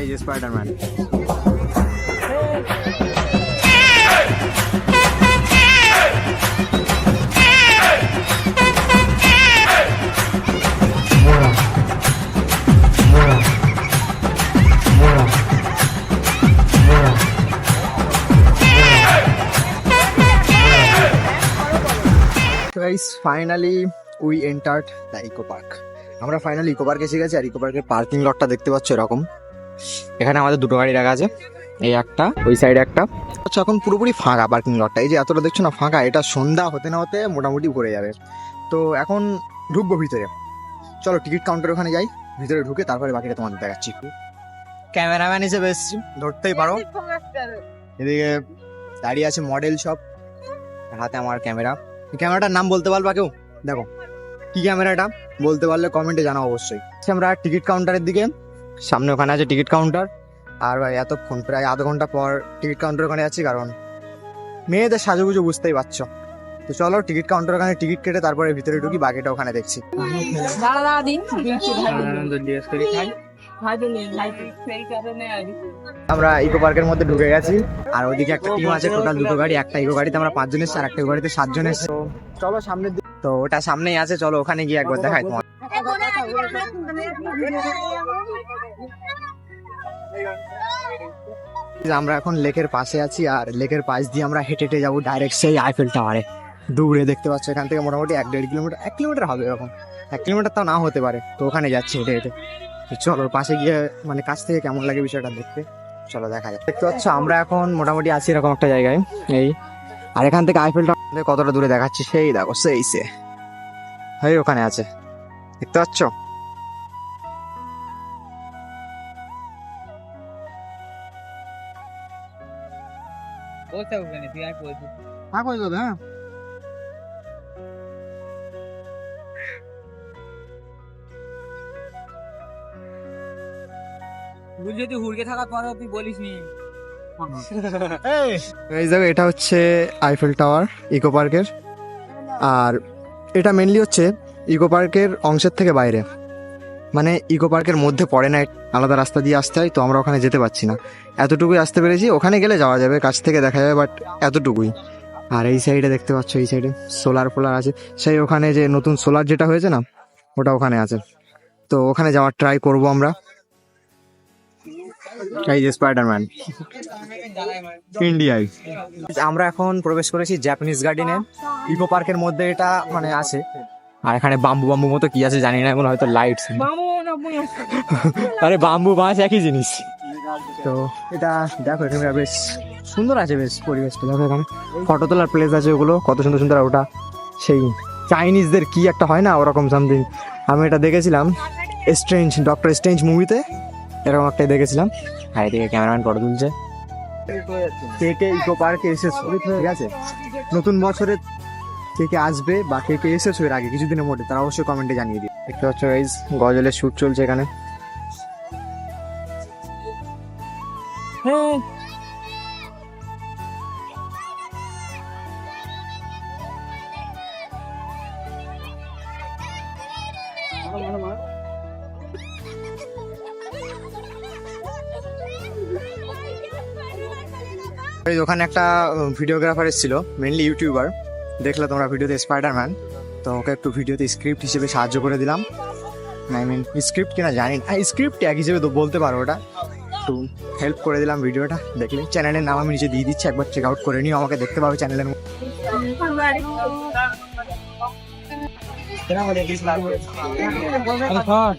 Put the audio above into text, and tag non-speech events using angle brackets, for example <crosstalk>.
এই যে spiderman guys finally we entered the eco park আমরা ফাইনালি ইকো পার্কে এসে গেছি, আর ইকো পার্কের পার্কিং লটটা দেখতে পাচ্ছ এরকম। এখানে আমাদের দুটো গাড়ি রাখা আছে। এই একটা ওই সাইডে একটা। আচ্ছা এখন পুরোপুরি ফাঁকা পার্কিং লটটা এই যে এতটা দেখছ না ফাঁকা এটা সন্ধ্যা হতে না হতে মোটামুটি ভরে যাবে। তো এখন ঢুকবো ভিতরে। চলো টিকিট কাউন্টার ওখানে যাই। ভিতরে ঢুকে তারপরে বাকিটা তোমাদের দেখাচ্ছি ক্যামেরাম্যান হিসেবে এসেছি। ধরতেই পারো। এদিকে দাঁড়িয়ে আছে মডেল সব হাতে আমার ক্যামেরা ক্যামেরাটার নাম বলতে পারবা কেউ? দেখো কি ক্যামেরাটা বলতে পারলে কমেন্টে জানাও অবশ্যই। আচ্ছা, আমরা টিকিট কাউন্টারের দিকে সামনে ওখানে আছে টিকিট কাউন্টার। আর ভাই এতক্ষণ প্রায় আধ ঘণ্টা পর টিকিট কাউন্টার ওখানে আছি কারণ মেয়েদের সাজুগুজু বুঝতেই পারছ। তো চলো টিকিট কাউন্টার ওখানে টিকিট কেটে তারপরে ভিতরে ঢুকি বাকিটা ওখানে দেখছি। আমরা ইকো পার্কের মধ্যে ঢুকে গেছি আর ওইদিকে একটা টিম আছে টোটাল দুটো গাড়ি একটা ইকো গাড়িতে আমরা পাঁচজন এসেছি আর একটা ইকো গাড়িতে সাতজন এসেছি। চলো সামনের দিকে তো ওটা সামনেই আছে চলো ওখানে গিয়ে একবার দেখাই তোমার। আমরা এখন লেকের পাশে আছি আর লেকের পাশ দিয়ে আমরা হেঁটে হেঁটে যাব ডাইরেক্ট সেই আইফেল টাওয়ারে দূরে দেখতে পাচ্ছ এখান থেকে মোটামুটি এক দেড় কিলোমিটার, এক কিলোমিটার হবে এরকম। এক কিলোমিটার তাও না হতে পারে, তো ওখানে যাচ্ছি হেঁটে হেঁটে। চলো, পাশে গিয়ে মানে কাছ থেকে কেমন লাগে বিষয়টা দেখতে। চলো, দেখা যাক। দেখতে পাচ্ছ, আমরা এখন মোটামুটি আছি এরকম একটা জায়গায়, এই। আর এখান থেকে আইফেল টাওয়ার কতটা দূরে দেখাচ্ছি, সেই দেখো, সেই সে। এই ওখানে আছে। দেখতে পাচ্ছ? হ্যাঁ কই যাবে হ্যাঁ। তুই হুড়কে থাকার পরেও তুই বলিস নি। <laughs> এই! দেখো এটা হচ্ছে আইফেল টাওয়ার ইকো পার্কের আর এটা মেনলি হচ্ছে ইকো পার্কের অংশের থেকে বাইরে। মানে ইকো পার্কের মধ্যে পড়ে না, আলাদা রাস্তা দিয়ে আসতে হয়, তো আমরা ওখানে যেতে পারছি না। এতটুকুই আসতে পেরেছি, ওখানে গেলে যাওয়া যাবে, কাছ থেকে দেখা যাবে বাট এতটুকুই। আর এই সাইডে দেখতে পাচ্ছ, এই সাইডে সোলার ফোলার আছে। সেই ওখানে যে নতুন সোলার যেটা হয়েছে না, ওটা ওখানে আছে। তো ওখানে যাওয়ার ট্রাই করব আমরা। এই যে স্পাইডারম্যান ইন্ডিয়ায় আমরা এখন প্রবেশ করেছি জাপানিজ গার্ডেনে ইকো পার্কের মধ্যে এটা মানে আছে। আর এখানে বাম্বু বাম্বু মতো কি আছে জানি না এখন হয়তো লাইটস আরে বাম্বু বাঁশ একই জিনিস। তো এটা দেখো এখানে বেশ সুন্দর আছে বেশ পরিবেশটা দেখো এখানে ফটো তোলার প্লেস আছে ওগুলো কত সুন্দর সুন্দর ওটা সেই চাইনিজদের কি একটা হয় না ওরকম সামথিং আমি এটা দেখেছিলাম স্ট্রেঞ্জ ডক্টর স্ট্রেঞ্জ মুভিতে এরকম একটাই দেখেছিলাম। আর এদিকে ক্যামেরাম্যান ফটো তুলছে। ইকো পার্কে এসেছ ঠিক আছে? নতুন বছরে কে কে আসবে বা কে কে এসেছ এর আগে কিছুদিনের মধ্যে তারা অবশ্যই কমেন্টে জানিয়ে দিও দেখতে পাচ্ছ গাইজ গজলের শুট চলছে এখানে। ওখানে একটা ভিডিওগ্রাফার এসেছিল মেনলি ইউটিউবার দেখলে তোমরা ভিডিওতে স্পাইডারম্যান তো ওকে একটু ভিডিওতে স্ক্রিপ্ট হিসেবে সাহায্য করে দিলাম। আই মিন স্ক্রিপ্ট কিনা জানি না। স্ক্রিপ্ট এক হিসেবে তো বলতে পারো ওটা। একটু হেল্প করে দিলাম ভিডিওটা। দেখলে চ্যানেলের নাম আমি নিজে দিয়ে দিচ্ছি একবার চেক আউট করে নিও আমাকে দেখতে পাবে চ্যানেলের হ্যাঁ